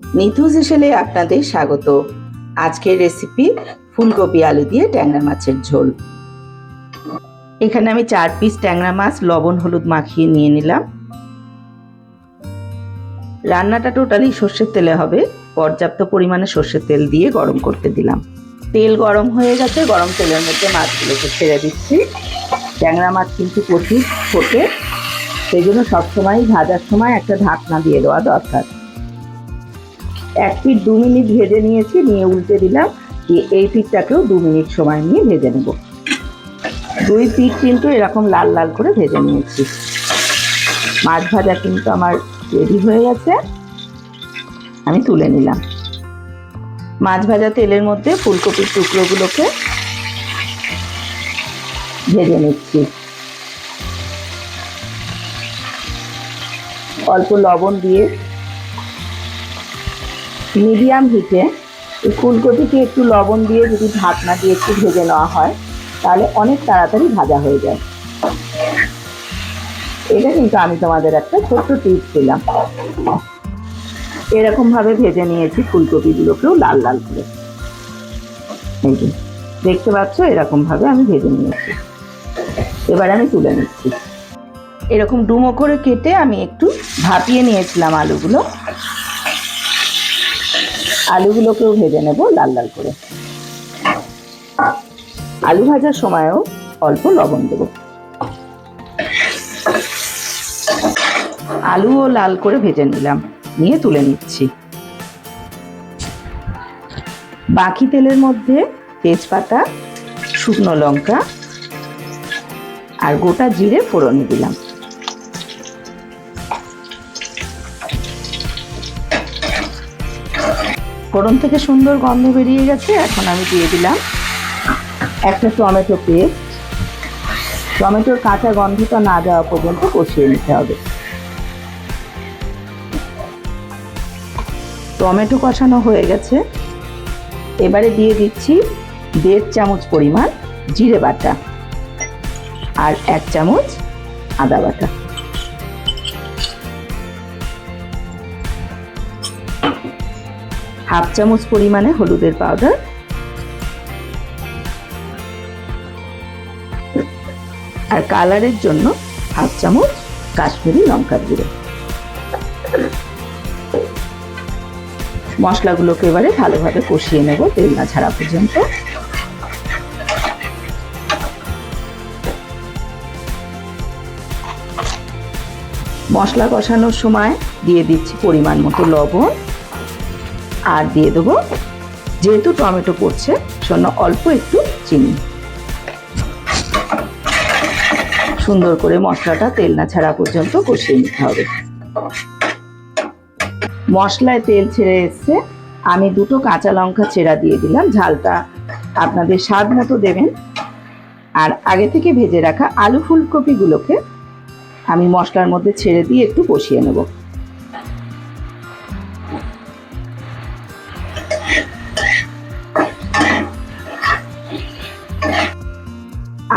নিতু হেসেলে আপনাদের স্বাগত। আজকের রেসিপি ফুলকপি আলু দিয়ে ট্যাংরা মাছের ঝোল। এখানে আমি চার পিস ট্যাংরা মাছ, লবণ, হলুদ মাখিয়ে নিয়ে নিলাম। রান্নাটা টোটালি সর্ষের তেলে হবে। পর্যাপ্ত পরিমাণে সর্ষের তেল দিয়ে গরম করতে দিলাম। তেল গরম হয়ে গেছে, গরম তেলের মধ্যে মাছগুলোকে ছেড়ে দিচ্ছি। ট্যাংরা মাছ কিন্তু প্রচুর ফোটে সেই জন্য সবসময় ভাজার সময় একটা ঢাকনা দিয়ে দেওয়া দরকার। এক পিঠ দু মিনিট ভেজে নিয়েছি, নিয়ে উল্টে দিলাম দিয়ে এই পিঠটাকেও দু মিনিট সময় নিয়ে ভেজে নেব। দুই পিঠ কিন্তু এরকম লাল লাল করে ভেজে নিয়েছি। মাছ ভাজা কিন্তু আমার রেডি হয়ে গেছে। আমি তুলে নিলাম। মাছ ভাজা তেলের মধ্যে ফুলকপির টুকরোগুলোকে ভেজে নিচ্ছি। অল্প লবণ দিয়ে মিডিয়াম হিটে এই ফুলকপিকে একটু লবণ দিয়ে যদি ঢাকনা দিয়ে একটু ভেজে নেওয়া হয়, তাহলে অনেক তাড়াতাড়ি ভাজা হয়ে যায়। এটা কিন্তু আমি তোমাদের একটা ছোট্ট টিপস দিলাম। এরকম ভাবে ভেজে নিয়েছি ফুলকপিগুলোকেও লাল লাল করে। দেখতে পাচ্ছ এরকম ভাবে আমি ভেজে নিয়েছি। এবার আমি তুলে নিচ্ছি। এরকম ডুমো করে কেটে আমি একটু ভাপিয়ে নিয়েছিলাম আলুগুলো। আলুগুলোকেও ভেজে নেব লাল লাল করে। আলু ভাজার সময়ও অল্প লবণ দেব। আলুও লাল করে ভেজে নিলাম, নিয়ে তুলে নিচ্ছি। বাকি তেলের মধ্যে তেজপাতা, শুকনো লঙ্কা আর গোটা জিরে ফোড়নে দিলাম। ফোড়ন থেকে সুন্দর গন্ধ বেরিয়ে গেছে, এখন আমি দিয়ে দিলাম একটা টমেটো পেস্ট। টমেটোর কাঁচা গন্ধটা না যাওয়া পর্যন্ত কষিয়ে নিতে হবে। টমেটো কষানো হয়ে গেছে। এবারে দিয়ে দিচ্ছি দেড় চামচ পরিমাণ জিরে বাটা আর এক চামচ আদা বাটা। হাফ চামচ পরিমাণে হলুদের পাউডার আর কালারের জন্য হাফ চামচ কাশ্মীরি লঙ্কার গুঁড়ো। মশলাগুলোকে এবারে ভালোভাবে কষিয়ে নেব তেল না ছাড়া পর্যন্ত। মশলা কষানোর সময় দিয়ে দিচ্ছি পরিমাণ মতো লবণ। আর দিয়ে দেবো। যেহেতু টমেটো পড়ছে জন্য অল্প একটু চিনি। সুন্দর করে মশলাটা তেল না ছাড়া পর্যন্ত কষিয়ে নিতে হবে। মশলায় তেল ছেড়ে এসছে। আমি দুটো কাঁচা লঙ্কা চেরা দিয়ে দিলাম। ঝালটা আপনাদের স্বাদ মতো দেবেন। আর আগে থেকে ভেজে রাখা আলু ফুলকপিগুলোকে আমি মশলার মধ্যে ছেড়ে দিয়ে একটু কষিয়ে নেব।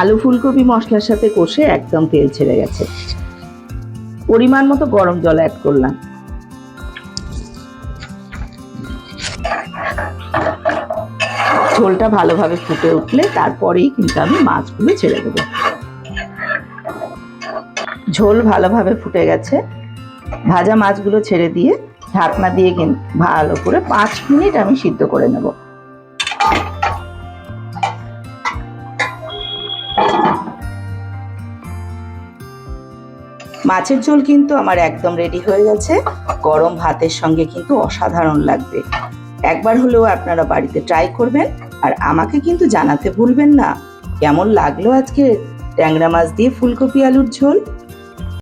আলু ফুলকপি মশলার সাথে কষে একদম তেল ছেড়ে গেছে। পরিমাণ মতো গরম জল অ্যাড করলাম। ঝোলটা ভালোভাবে ফুটে উঠলে তারপরেই কিন্তু আমি মাছগুলো ছেড়ে দেবো। ঝোল ভালোভাবে ফুটে গেছে। ভাজা মাছগুলো ছেড়ে দিয়ে ঢাকনা দিয়ে কিন ভালো করে পাঁচ মিনিট আমি সিদ্ধ করে নেব। মাছের ঝোল কিন্তু আমার একদম রেডি হয়ে গেছে। গরম ভাতের সঙ্গে কিন্তু অসাধারণ লাগবে। একবার হলেও আপনারা বাড়িতে ট্রাই করবেন আর আমাকে কিন্তু জানাতে ভুলবেন না। কেমন লাগল আজকে ট্যাংরা মাছ দিয়ে ফুলকপি আলুর ঝোল?